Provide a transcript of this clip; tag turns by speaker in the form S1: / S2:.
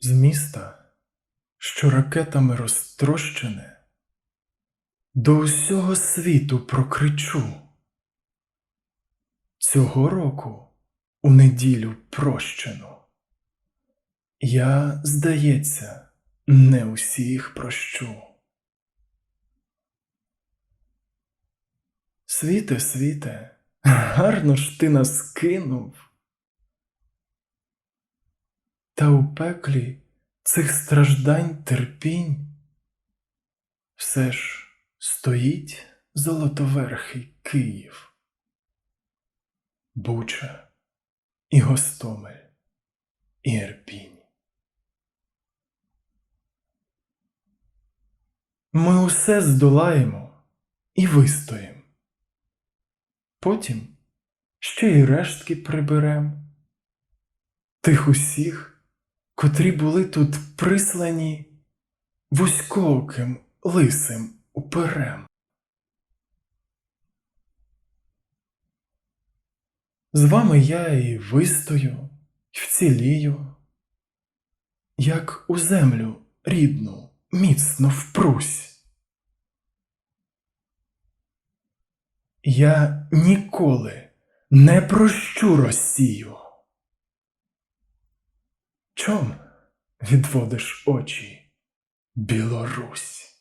S1: З міста, що ракетами розтрощене, до усього світу прокричу. Цього року у неділю прощену. Я, здається, не усіх прощу. Світе, світе, гарно ж ти нас кинув. Та у пеклі цих страждань терпінь все ж стоїть золотоверхий Київ, Буча і Гостомель і Ірпінь. Ми усе здолаємо і вистоїм. Потім ще й рештки приберем. Тих усіх, котрі були тут прислані вузькооким лисим уперем. З вами я і вистою, і вцілію, як у землю рідну міцно впрусь. Я ніколи не прощу Росію. Чом відводиш очі, Білорусь?